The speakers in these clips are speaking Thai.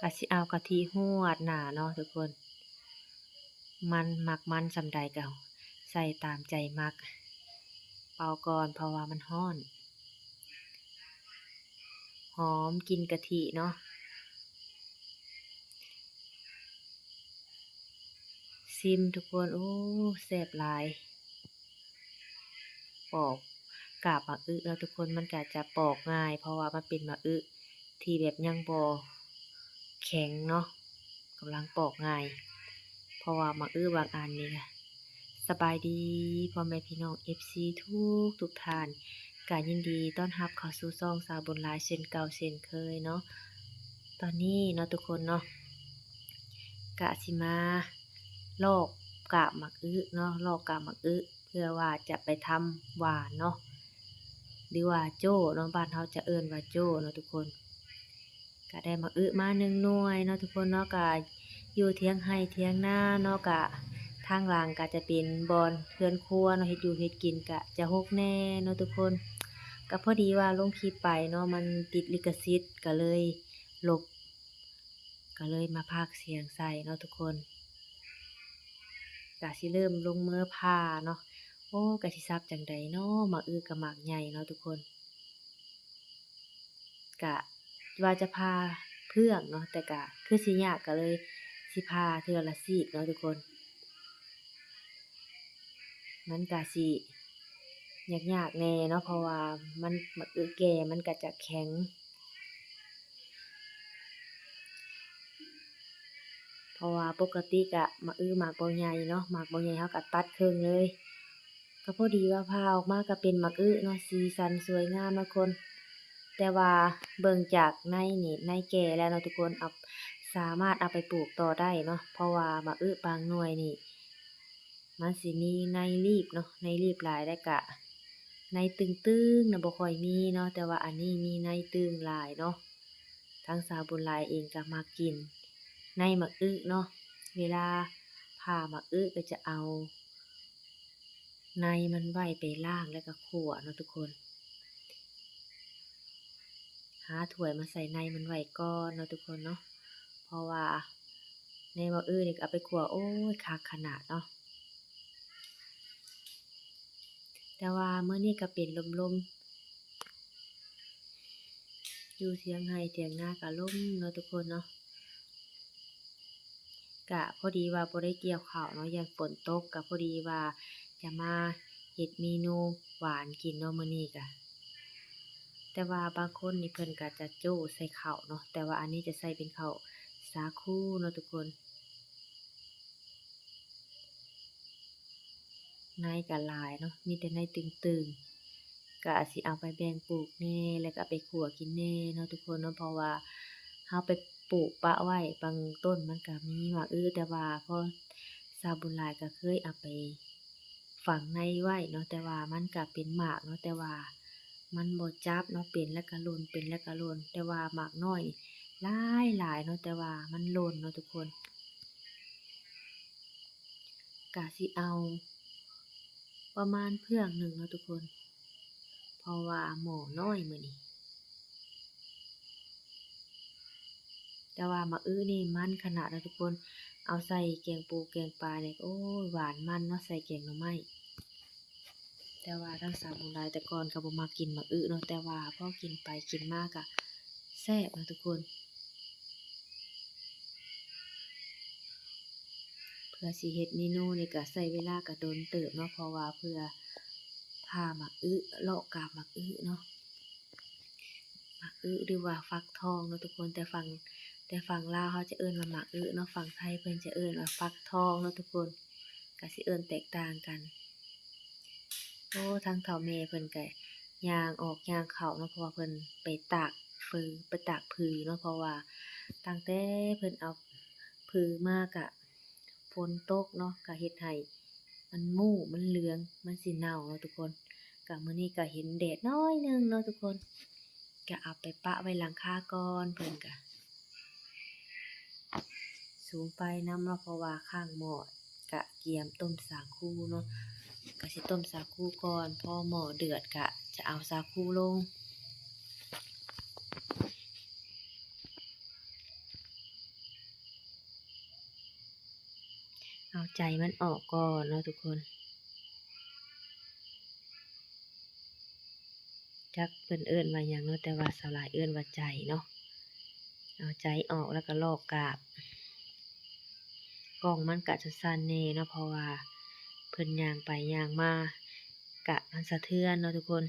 ก็สิเอากะทิฮวดหนาเนาะทุกคน มันมักมันสำใดก็ใส่ตามใจมัก เป่าก่อนเพราะว่ามันร้อน หอมกินกะทิเนาะซิมทุกคนโอ้แซ่บหลายปอกกาบมะอึเนาะทุกคนมันก็จะปอกง่าย เพราะว่ามันเป็นมะอึที่แบบยังบ่ แข็งเนาะกำลังปอกง่าย เพราะว่ามะอึบางอันนี่ก็สบายดีพ่อแม่พี่น้อง FC ทุกทุกท่านก็ยินดีต้อนรับเข้าสู่ช่องสาวบุญหลายเช่นเก่าเช่นเคยเนาะตอนนี้เนาะทุกคนเนาะก็สิมาลอกกาบมะอึเนาะลอกกาบมะอึเพื่อว่าจะไปทำหวานเนาะหรือว่าโจ้เนาะบ้านเราจะเอิ้นว่าโจ้เนาะทุกคน ก็ได้มะอึมา1หน่วยเนาะทุกคนเนาะก็อยู่เถียงไร่เถียงหน้าเนาะก็ทางหลังก็จะเป็นบอนเรือนครัวเนาะเฮ็ดอยู่เฮ็ดกินก็จะรกแน่เนาะทุกคนก็พอดีว่าลงคลิปไปเนาะมันติดลิขสิทธิ์ก็เลยลบ ก็เลยมาพากเสียงใส่เนาะทุกคนก็สิเริ่มลงมือผ่าเนาะโอ้ก็สิสับจังใดเนาะมะอึก็มักใหญ่เนาะทุกคนก็ ว่าจะผ่าเพื่องเนาะแต่ก็คือสิยากก็เลยสิผ่าเทือละซีกเนาะทุกคน มันก็สิยากๆแน่เนาะเพราะว่ามันมะอึแก่มันก็จะแข็ง เพราะว่าปกติก็มะอึหมากบ่ใหญ่เนาะหมากบ่ใหญ่เราก็ตัดเครึ่องเลยก็พอดีว่าผ่าออกมาก็เป็นมะอึเนาะสีสันสวยงามเนาะทุกคน แต่ว่าเบิ่งจากในนี่ในแก่แล้วเนาะทุกคนเอาสามารถเอาไปปลูกต่อได้เนาะเพราะว่ามะอึบางหน่วยนี่ มันสิมีในรีบเนาะในรีบหลายแล้ก็ในตึงๆน่ะบ่ค่อยมีเนาะแต่ว่าอันนี้มีในตึงหลายเนาะทางสาวบุญลายเองก็มักกิน ในมะอึเนาะเวลาผ่ามะอึก็จะเอา ในมันไว้ไปล้างแล้วก็คั่วเนาะทุกคน หาถ้วยมาใส่ในมันไว้ก่อนเนาะทุกคนเนาะเพราะว่าในมะอึนี่ก็เอาไปคั่วโอ๊ยคักขนาดเนาะแต่ว่าเมื้อนี้ก็เป็นลมๆอยู่เถียงไร่เถียงหน้าก็ลมเนาะทุกคนเนาะก็พอดีว่าบ่ได้เกี่ยวข้าวเนาะย้านฝนตกก็พอดีว่าจะมาเฮ็ดเมนูหวานกินเนาะมื้อนี้ก็ แต่ว่าบางคนนี่เพิ่นก็จะโจ้ใส่ข้าวเนาะแต่ว่าอันนี้จะใส่เป็นข้าวสาคูเนาะทุกคนในก็หลายเนาะมีแต่ในตึงๆก็สิเอาไปแบ่งปลูกแน่แล้วก็ไปคั่วกินแน่เนาะทุกคนเนาะเพราะว่าเราไปปลูกปะไว้บางต้นมันก็มีมะอึแต่ว่าพอสาบุลายก็เคยเอาไปฝังในไว้เนาะแต่ว่ามันก็เป็นหมากเนาะแต่ว่า มันบ่จับเนาะเป็นแล้วก็หล่นเป็นแล้วก็หล่นแต่ว่าหมากน้อยหลายหลายเนาะแต่ว่ามันหล่นเนาะทุกคนก็สิเอา ประมาณเพืองหนึ่งเนาะทุกคน เพราะว่าหม้อน้อยมือนี้แต่ว่ามะอึนี่มันขนาดเนาะทุกคน เอาใส่แกงปูแกงปลาเนี่ยโอ๊ยหวานมันเนาะใส่แกงหน่อไม้ แต่ว่าทางสาวบุญลายแต่ก่อนก็บ่มักกินมะอึเนาะแต่ว่าพอกินไปกินมาก็แซ่บนะทุกคน เพื่อสิเฮ็ดเมนูนี่ก็ใช้เวลาก็โดนเติบเนาะเพราะว่าเพื่อผ่ามะอึเลาะกาบมะอึเนาะมะอึหรือว่าฟักทองเนาะทุกคนแต่ฝั่งแต่ฝั่งลาวเขาจะเอิ้นว่าหมากอึเนาะฝั่งไทยเพิ่นจะเอิ้นว่าฟักทองเนาะทุกคนก็สิเอิ้นแตกต่างกัน โอ้ทางเฒ่าแม่เพิ่นก็ยางออกยางเขาเนาะเพราะว่าเพิ่นไปตากฟือไปตากผือเนาะเพราะว่าตั้งแต่เพิ่นเอาผือมาก็ฝนตกเนาะก็เฮ็ดให้มันมู้มันเหลืองมันสิเน่าเนาะทุกคนก็มื้อนี้ก็เห็นแดดน้อยนึงเนาะทุกคนก็เอาไปปะไว้หลังคาก่อนเพิ่นก็สูงไฟนำเนาะเพราะว่าข้างหม้อก็เตรียมต้มสาคูเนาะ ก็สิต้มสาคูก่อน พอหม้อเดือดกะ จะเอาสาคูลง เอาใจมันออกก่อนเนาะทุกคนจักเป็นเอื้อนว่าอย่างเนาะแต่ว่าสลายเอื้อนว่าใจเนาะเอาใจออกแล้วก็ลอกกาบกล่องมันกะจะสั้นเน่เนาะเพราะว่า พิ่นยางไปยางมากะมันสะเทือนเนาะทุกคน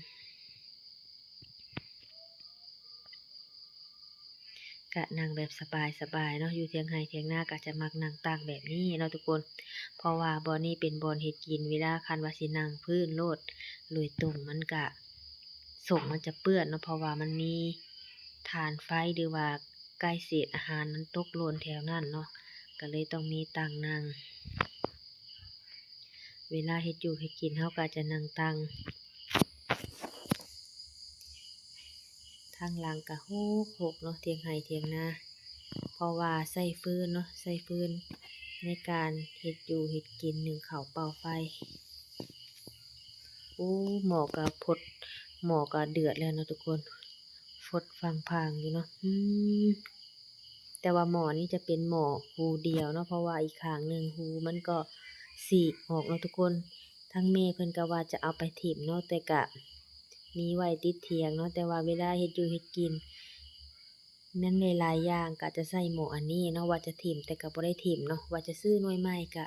ก็นั่งแบบสบายๆเนาะอยู่เถียงไร่เถียงหน้าก็จะมักนั่งตากแบบนี้เนาะทุกคน เพราะว่าบอนนี้เป็นบอนเฮ็ดกินเวลาคันวาสินั่งพื้นโลดโดยตรงมันก็ส่งมันจะเปื้อนเนาะเพราะว่ามันมีถ่านไฟหรือว่าใกล้เศษอาหารมันตกหล่นแถวนั้นเนาะก็เลยต้องมีตั้งนั่ง เวลาเฮ็ดอยู่เฮ็ดกินเราก็จะนั่งตั้งทางหลังก็โฮกเนาะเถียงไร่เถียงนาเพราะว่าใช้ฟืนเนาะใช้ฟืนในการเฮ็ดอยู่เฮ็ดกินหนึ่งเข้าเป่าไฟโอ้หมอก็พดหมอก็เดือดแล้วเนาะทุกคนฟดฟางๆอยู่เนาะแต่ว่าหมอนี้จะเป็นหมอหูเดียวเนาะเพราะว่าอีกข้างหนึ่งหูมันก็ ฉีกออกเนาะทุกคนทางแม่เพิ่นก็ว่าจะเอาไปถิ้มเนาะแต่ก็มีไว้ติดเถียงเนาะแต่ว่าเวลาเฮ็ดอยู่เฮ็ดกินมันหลายๆอย่างก็จะใช้หม้ออันนี้เนาะว่าจะถิ้มแต่ก็บ่ได้ถิ้มเนาะว่าจะซื้อหน่วยใหม่ก็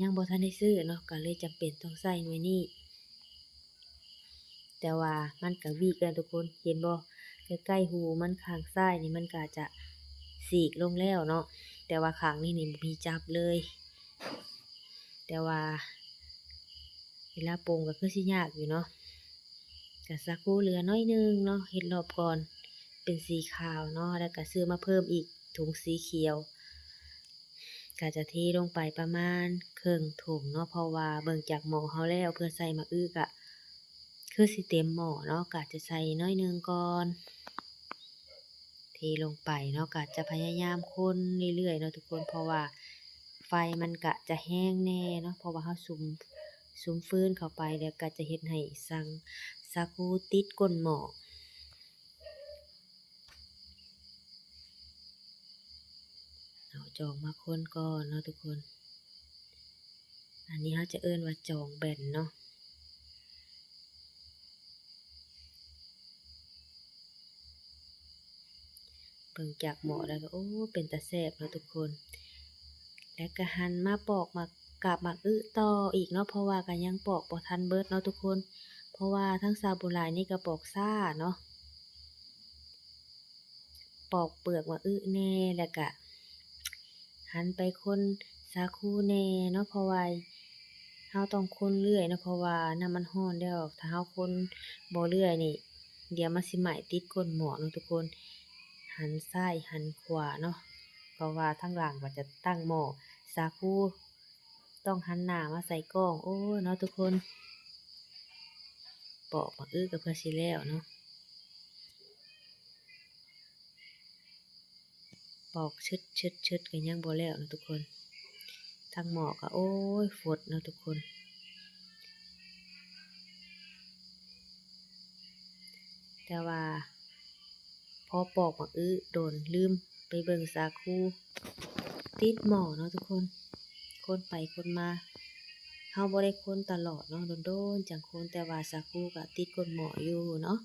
ยังบ่ทันได้ซื้อเนาะก็เลยจำเป็นต้องใช้หน่วยนี้ แต่ว่ามันก็วีกแล้วทุกคนเห็นบ่ใกล้ๆหูมันข้างซ้ายนี่มันก็จะฉีกลงแล้วเนาะแต่ว่าข้างนี้นี่บ่มีจับเลย แต่ว่าเวลาปรุงก็คือสิยากอยู่เนาะก็สักคู่เหลือน้อยหนึ่งเนาะเฮ็ดรอบก่อนเป็นสีขาวเนาะแล้วก็ซื้อมาเพิ่มอีกถุงสีเขียวก็จะเทลงไปประมาณครึ่งถุงเนาะเพราะว่าเบิ่งจากหม้อเราแล้วเพื่อใส่มะอึก็คือสิเต็มหม้อเนาะก็จะใส่น้อยหนึ่งก่อน เทลงไปเนาะก็จะพยายามคนเรื่อยๆเนาะทุกคนเพราะว่า ไฟมันก็จะแห้งแน่เนาะเพราะว่าเราสุมสุมฟื้นเข้าไปแล้วก็จะเฮ็ดให้สังสาคูติดก้นหม้อเอาจองมาคนก่อนเนาะทุกคน อันนี้เราจะเอิ้นว่าจองแบนเนาะเบิ่งจากหมอแล้วก็โอ้เป็นตาแซ่บเนาะทุกคน แล้วก็หันมาปอกมักกาบมักอึต่ออีกเนาะเพราะว่าก็ยังปอกบ่ทันเบิดเนาะทุกคน เพราะว่าทางสาวโบราณนี่ก็ปอกช้าเนาะปอกเปลือกมักอึแน่แล้วก็หันไปคนสาคูแน่เนาะเพราะว่าเราต้องคนเรื่อยเนะเพราะว่าน้ำมันร้อนแล้วถ้าเราคนบ่เรื่อยนี่ เดี๋ยวมันสิไหมติดก้นหมอเนาะทุกคน หันซ้ายหันขวาเนาะ เพราะว่าทางหลังว่าจะตั้งหม้อสาคูต้องหันหน้ามาใส่กล้อง โอ้เนาะทุกคนปอกหมักอึก็เพื่อสิแล้วเนาะปอกชึดๆๆก็ยังบ่แล้วเนาะทุกคนทางหมอก็โอ๊ยฟดเนาะทุกคนแต่ว่า พอปอกหมักอึโดนลืม ไปเบิ่งสาคูติดหมอเนาะทุกคน คนไปคนมาเราบ่ได้คนตลอดเนาะโดนๆจังคนแต่ว่าสาคูก็ติดก้นหมออยู่เนาะ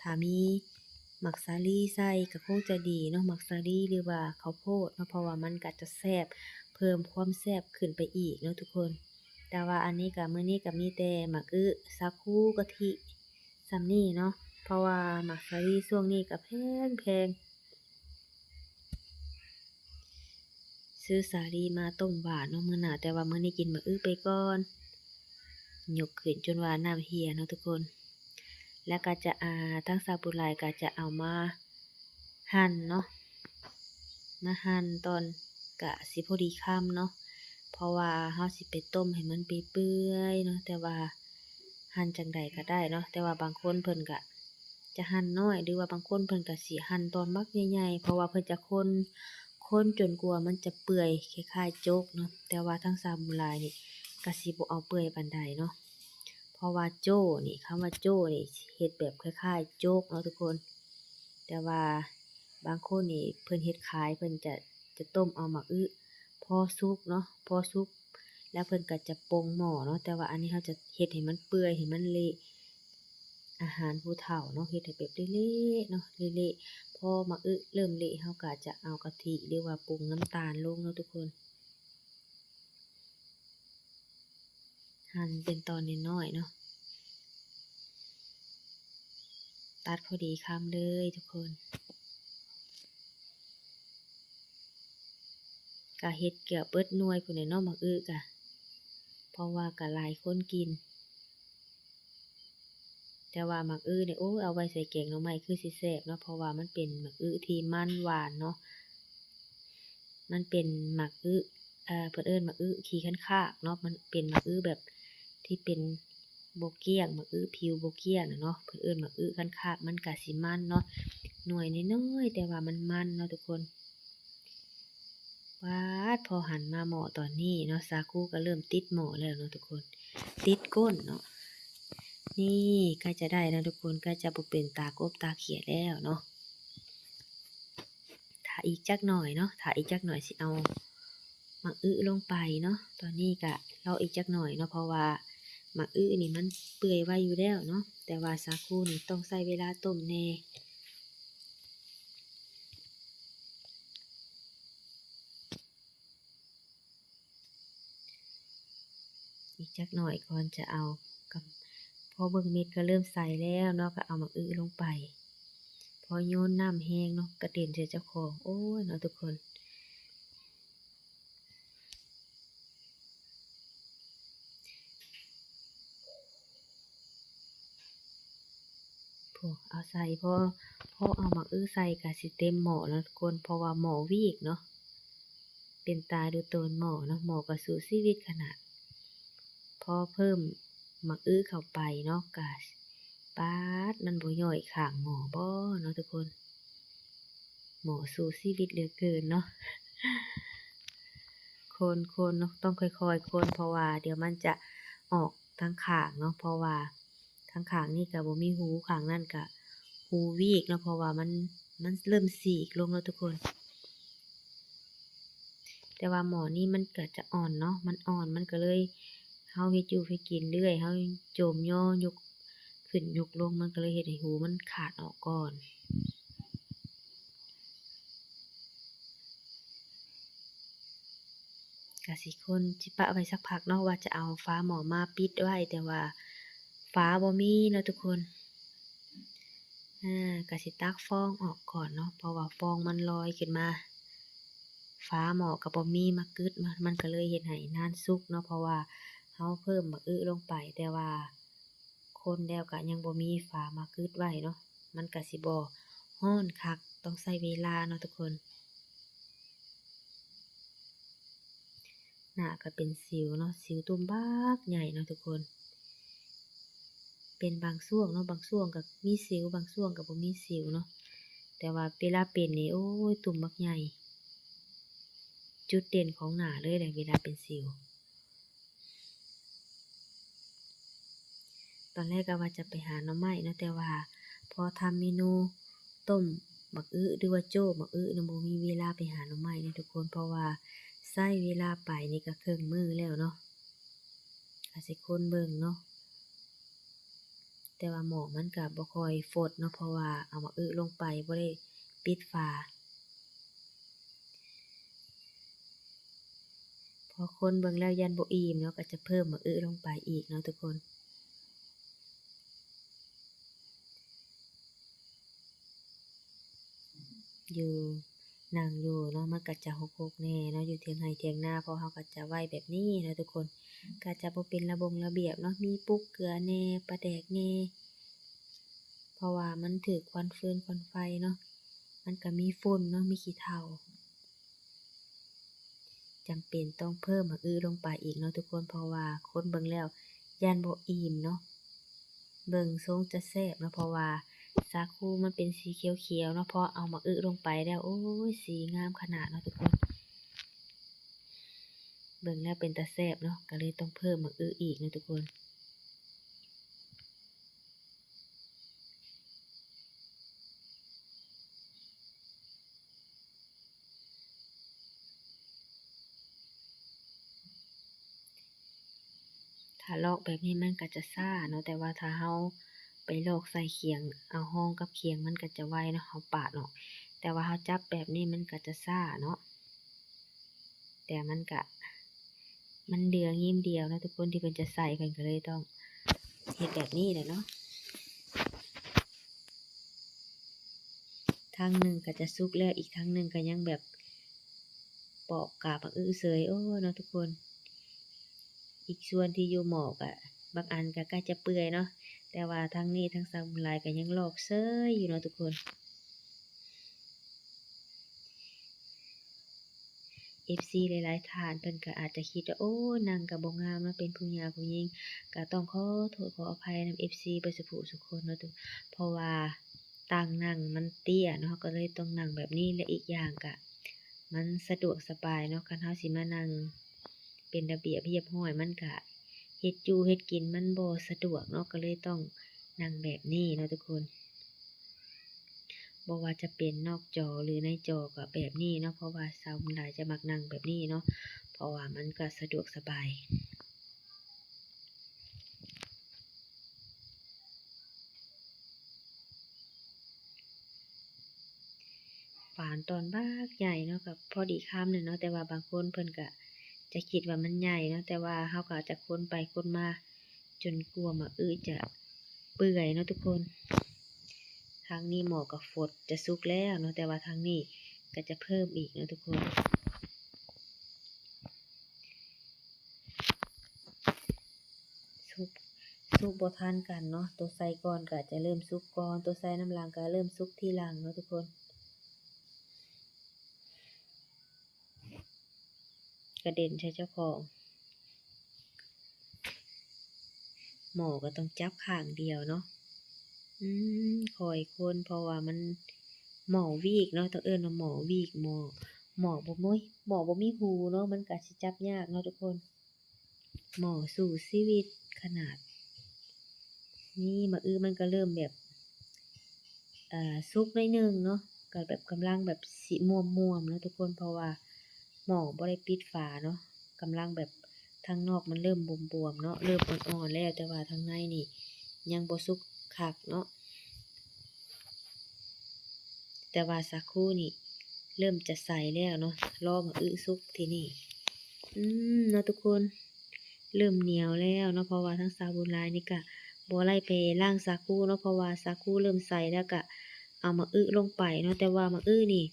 ถ้ามีหมักสาลี่ใส่ก็คงจะดีเนาะหมักสาลี่หรือว่าข้าวโพดเนาะเพราะว่ามันก็จะแซ่บเพิ่มความแซ่บขึ้นไปอีกเนาะทุกคน แต่ว่าอันนี้ก็มื้อนี้ก็มีแต่หมักอึสาคูกะทิ ส่ำนี้เนาะ เพราะว่าหมักสาลี่ช่วงนี้ก็แพงๆซื้อสาลีมาต้มหวานเนาะมื้อหน้าแต่ว่ามื้อนี้กินหมักอึไปก่อนหยกขึ้นจนว่าน้ำเหี่ยเนาะทุกคน แล้วก็จะอาทางสาวผู้หลายก็จะเอามาหั่นเนาะ มาหั่นตอนก็สิพอดีคำเนาะ เพราะว่าเราสิไปต้มให้มันเปื่อยๆเนาะแต่ว่า หั่นจังใดก็ได้เนาะแต่ว่าบางคนเพิ่นก็จะหั่นน้อยหรือว่าบางคนเพิ่นก็สิหั่นตอนบักใหญ่ๆเพราะว่าเพิ่นจะคนคนจนกว่ามันจะเปื่อยคล้ายๆโจ๊กเนาะแต่ว่าทางสาวผู้หลายนี่ก็สิบ่เอาเปื่อยปานใดเนาะเพราะว่าโจ้นี่คำว่าโจ้นี่เฮ็ดแบบคล้ายๆโจ๊กเนาะทุกคน แต่ว่าบางคนนี่เพิ่นเฮ็ดขายเพิ่นจะจะต้มเอาหมักอึพอสุกเนาะพอสุก แล้วเพิ่นก็จะปรุงหม้อเนาะแต่ว่าอันนี้เราจะเฮ็ดให้มันเปื่อยให้มันเละอาหารผู้เฒ่าเนาะเฮ็ดให้แบบเละๆเนาะเละๆพอมักอึเริ่มเละเราก็จะเอากะทิหรือว่าปรุงน้ำตาลลงเนาะทุกคนหั่นเป็นตอนน้อยๆเนาะตัดพอดีคำเลยทุกคนก็เฮ็ดเกือบเบิดน่วยพู้นแหละเนาะมักอึก็ เพราะว่าก็หลายคนกิน แต่ว่าหมักอึนี่ยโอ้ยเอาไว้ใส่แกงหน่อไม้คือสิแซ่บเนาะเพราะว่ามันเป็นหมักอึที่มันหวานเนาะมันเป็นหมักอึเอ่อเพิ่นเอิ้นหมักอึขี้คันคากเนาะมันเป็นหมักอึแบบที่เป็นโบเกี้ยงหมักอึผิวโบเกี้ยงน่ะเนาะเพิ่นเอิ้นหมักอึคันคากมันก็สิมันเนาะหน่วยน้อยๆแต่ว่ามันมันเนาะทุกคน ป๊าดพอหันมาเหม้อตอนนี้เนาะสาคูก็เริ่มติดเหม้อแล้วเนาะทุกคน ติดก้นเนาะนี่ใกล้จะได้แล้วทุกคนใกล้จะบ่เป็นตากบตาเขียแล้วเนาะถ้าอีกจักหน่อยเนาะถ้าอีกจักหน่อยสิเอาหมักอึลงไปเนาะตอนนี้ก็รออีกจักหน่อยเนาะเพราะว่าหมักอึนี่มันเปื่อยไว้อยู่แล้วเนาะแต่ว่าสาคูนี่ต้องใช้เวลาต้มแน่ จักหน่อยก่อนจะเอากับพอเบิ่งเม็ดก็เริ่มใสแล้วเนาะก็เอาหมักอึลงไป พอโยนน้ำแห้งเนาะกระเด็นใส่เจ้าของโอ้ยเนาะทุกคนเอาใส่พอพอเอาหมักอึใส่ก็สิเต็มหม้อแล้วทุกคนเพราะว่าหม้อวีกเนาะเป็นตาดูโตนหม้อเนาะหม้อก็สู้ชีวิตขนาด พอเพิ่มมักอื้อเข้าไปเนาะก็ป๊าดมันบ่ย่อยข้างหมอบ่เนาะทุกคน หมอสู้ชีวิตเหลือเกินเนาะคนๆเนาะต้องค่อยๆคนเพราะว่า เดี๋ยวมันจะออกทางขางเนาะเพราะว่าทางขางนี่ก็บ่มีหูขางนั้นก็หูวีกเนาะเพราะว่ามันมันเริ่มฉีกลงแล้วทุกคน แต่ว่าหมอนี้มันเก็จะอ่อนเนาะมันอ่อนมันก็เลย เฮาเฮ็ดอยู่เฮ็ดกินเรื่อยเฮาโจมย่อยกขึ้นยกลงมันก็เลยเฮ็ดให้หูมันขาดออกก่อนก็สิคนสิปะไว้สักพักเนาะว่าจะเอาฝาหมอมาปิดไว้แต่ว่าฝาบ่มีเนาะทุกคนอาก็สิตักฟองออกก่อนเนาะเพราะว่าฟองมันลอยขึ้นมาฝาหมอก็บ่มีมากึดมันมันก็เลยเฮ็ดให้นานสุกเนาะเพราะว่า เฮาเพิ่มมักอึลงไป แต่ว่า คนแล้วก็ยังบ่มีฝามากึดไว้เนาะ มันก็สิบ่ร้อนคัก ต้องใช้เวลาเนาะทุกคนหน้าก็เป็นสิวเนาะสิวตุ่มบักใหญ่เนาะทุกคน เป็นบางช่วงเนาะบางช่วงก็มีสิวบางช่วงก็บ่มีสิวเนาะแต่ว่าเวลาเป็นนี่โอ้ยตุ่มบักใหญ่ จุดเด่นของหน้าเลยแหละเวลาเป็นสิว ตอนแรกก็ว่าจะไปหาหน่อไม้เนาะแต่ว่า พอทำเมนูต้มบักอึหรือว่าโจ้บักอึน่ะบ่มีเวลาไปหาหน่อไม้เนาะทุกคนเพราะว่าใช้เวลาไปนี่ก็ครึ่องมือแล้วเนาะก็สิคนเบิ่งเนาะแต่ว่าหม้อมันก็บ่คอยฟดเนาะเพราะว่าเอาหมักอึลงไปบ่ได้ปิดฝาพอคนเบิ่งแล้วยันบ่อิ่มเนาะก็จะเพิ่มหมักอึลงไปอีกเนาะทุกคน อยู่นั่งอยู่เนาะมันก็จะหกๆแน่เนาะอยู่เถียงไร่เถียงนาเพราะเราก็จะไว้แบบนี้เนาะทุกคนก็จะบ่เป็นระบงระเบียบเนาะมีปุ๊กเกลือแน่ปลาแดกแน่เพราะว่ามันถูกควันฟืนควันไฟเนาะมันก็มีฝุ่นเนาะมีขี้เถ้าจำเป็นต้องเพิ่มหมักอึลงไปอีกเนาะทุกคนเพราะว่าคนเบิ่งแล้วย้านบ่อิ่มเนาะเบิ่งทรงจะแซ่บเนาะเพราะว่า ซาคูมันเป็นสีเขียวๆเนาะเพราะเอามาอึลงไปแล้ว โอ้ยสีงามขนาดเนาะทุกคน เบิ่งแล้วเป็นตาแซบเนาะก็เลยต้องเพิ่มมาอึอีกนะทุกคนถ้าลอกแบบนี้มันก็จะซ่าเนาะแต่ว่าถ้าเฮา ไปลอกใส่เขียง เอาห้องกับเขียงมันก็จะไวเนาะเราปาดออก แต่ว่าเราจับแบบนี้มันก็จะซ่าเนาะ แต่มันก็มันเหลืองิ้มเดียวนะทุกคนที่เพิ่นจะใส่เพิ่นก็เลยต้องเฮ็ดแบบนี้แหละเนาะทางหนึ่งก็จะสุกแล้วอีกทางหนึ่งก็ยังแบบปอกกาบบักอื้อเสยโอ้เนาะทุกคน อีกส่วนที่อยู่หมอกอะบางอันก็ใกล้จะเปื่อยเนาะ แต่ว่าทางนี้ทางซามูไรก็ยังหลอกเซยอยู่เนาะทุกคน FC หลายๆทานเพิ่นก็อาจจะคิดว่าโอ้นางก็บ่งามเนาะเป็นผู้หญิงผู้หญิงก็ต้องขอโทษขออภัยนำ FC เบิดสุขสุคนเนาะทุกเพราะว่าต่างนั่งมันเตี้ยเนาะก็เลยต้องนั่งแบบนี้และอีกอย่างก็มันสะดวกสบายเนาะคันเฮาสิมานั่งเป็นระเบียบเรียบร้อยมันก็ เฮ็ดอยู่เฮ็ดกินมันบ่สะดวกเนาะก็เลยต้องนั่งแบบนี้เนาะทุกคนบ่ว่าจะเป็นนอกจอหรือในจอก็แบบนี้เนาะเพราะว่าสาวหลายจะมักนั่งแบบนี้เนาะเพราะว่ามันก็สะดวกสบายฝานตอนบักใหญ่เนาะก็พอดีคำเลยเนาะแต่ว่าบางคนเพิ่นก็ จะคิดว่ามันใหญ่เนาะแต่ว่าเราก็อาจจะคนไปคนมา จนกลัวมะอื้อจะเปื่อยเนาะทุกคน ทางนี้หมอกับฝดจะสุกแล้วเนาะแต่ว่าทางนี้ก็จะเพิ่มอีกเนาะทุกคนสุกสุกบทันกันเนาะตัวใส่ก่อนก็จะเริ่มสุกก่อนตัวใส่น้ำลังก็เริ่มสุกทีหลังเนาะทุกคน กระเด็นใช้เจ้าของหมอก็ต้องจับข้างเดียวเนาะอืมคอยคนเพราะว่ามันหมอวีกเนาะต้องเอิ้นว่าหมอวีกหมอหมอบ่มีหมอบ่มีหูเนาะมันก็สิจับยากเนาะทุกคน หมอสู่ชีวิตขนาด นี่มะอื้อมันก็เริ่มแบบอ่าสุกหน่อยหนึ่งเนาะก็แบบกำลังแบบสิม่วมๆเนาะทุกคนเพราะว่า หม้อบ่ได้ปิดฝาเนาะกำลังแบบทางนอกมันเริ่มบวมๆเนาะเริ่มอ่อนๆแล้วแต่ว่าทางในนี่ ยังบ่สุกคักเนาะแต่ว่าสักครู่นี่ เริ่มจะใสแล้วเนาะรอมะอื้อสุกทีนี่อืมเนาะทุกคนเริ่มเหนียวแล้วเนาะเพราะว่าทั้งซาบูรายนี่ก็บ่ไล่ไปล้างสาคูเนาะเพราะว่าสาคูเริ่มใสแล้วก็เอามาอึลงไปเนาะแต่ว่ามาอึนี่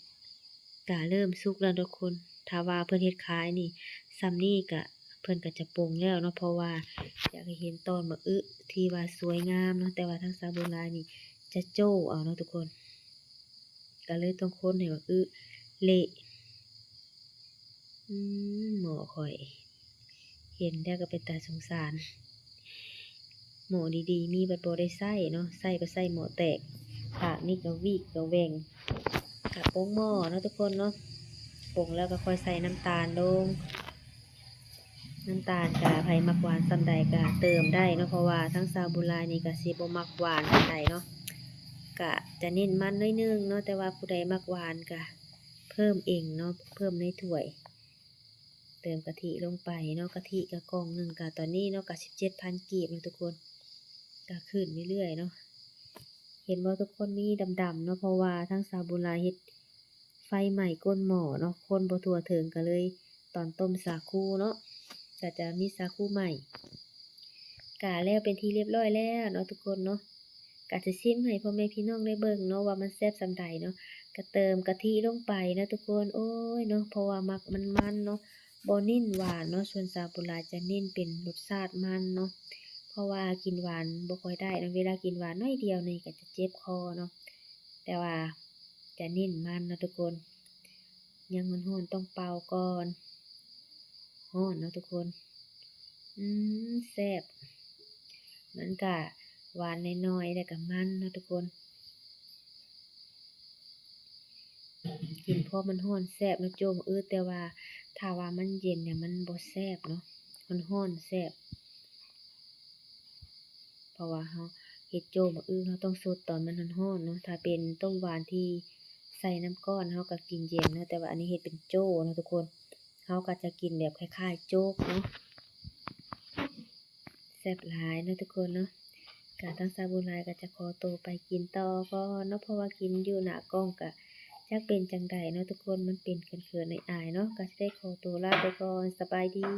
ก็เริ่มสุกแล้วทุกคน ถ้าว่าเพิ่อนเฮ็ดขายนี่ซ้ำนี้ก็เพิ่อนก็จะปรุงแล้วเนาะเพราะว่าอยากให้เห็นตอนมาอึที่ว่าสวยงามเนาะแต่ว่าทั้งซาบูรายนี่จะโจ้เอาเนาะทุกคนก็เลยต้องค้นให้มาอึเละอืมหมอข่อย เห็นแล้ก็เป็นตาสงสาร หมอดีๆ มีบัดบ่ได้ใส่เนาะใส่ก็ใส่หมอแตกขากนี่ก็วีกก็แวงกะโป้งหม้อเนาะทุกคนเนาะ งแล้วก็ค่อยใส่น้ำตาลลง น้ำตาลกะไผ่มักหวานส่ำใดกะเติมได้เนาะเพราะว่าทั้งซาบูรายนี่ก็สิบ่มักหวานปาใดเนาะกะจะเน้นมันน้อยนึงเนาะแต่ว่าผู้ใดมักหวานกะเพิ่มเองเนาะเพิ่มในถ้วย เติมกะทิลงไปเนาะกะทิกะกองหนึ่งกะตอนนี้เนาะกะสิบเจ็ดพันกีบเนาะทุกคนกะขึ้นเรื่อยๆเนาะเห็นว่าทุกคนมีดำๆเนาะเพราะว่าทั้งซาบูราเฮ็ด ไฟใหม่ก้นหม้อเนาะคนบ่ทั่วถึงก็เลย ตอนต้มสาคูเนาะก็จะมีสาคูใหม่กะแล้วเป็นที่เรียบร้อยแล้วเนาะทุกคนเนาะกะจะชิมให้พ่อแม่พี่น้องได้เบิ่งเนาะว่ามันแซ่บส่ำใดเนาะก็เติมกะทิลงไปนะทุกคนโอ้ยเนาะเพราะว่ามักมันมันเนาะบ่เน้นหวานเนาะส่วนซาบุราจะเน้นเป็นรสชาติมันเนาะเพราะว่ากินหวานบ่ค่อยได้เนาะเวลากินหวานน้อยเดียวนี่ก็จะเจ็บคอเนาะแต่ว่า จะเน้นมันนะทุกคน ยังมันร้อนต้องเป่าก่อนร้อนนะทุกคน อืมแซ่บมันก็หวานน้อยๆแล้วก็มันนะทุกคน กินเพราะมันร้อนแซ่บนะโจมเออแต่ว่าถ้าว่ามันเย็นเนี่ยมันบ่แซ่บเนาะมันร้อนแซ่บเพราะว่าเฮาเฮ็ดโจมเออเฮาต้องสดตอนมันร้อนๆเนาะถ้าเป็นต้มหวานที่ ใส่น้ำก้อนเฮาก็กินเย็นเนาะแต่ว่าอันนี้เฮ็ดเป็นโจ้เนาะทุกคนเฮาก็จะกินแบบคล้ายๆโจ๊กเนาะแซ่บหลายเนาะทุกคนเนาะก็ทางสาบุญหลายก็จะขอตัวไปกินต่อก่อนเนาะเพราะว่ากินอยู่หนากล้องก็จักเป็นจังใดเนาะทุกคนมันเป็นเขินๆอายเนาะก็สิได้ขอตัวลาไปก่อนสบายดี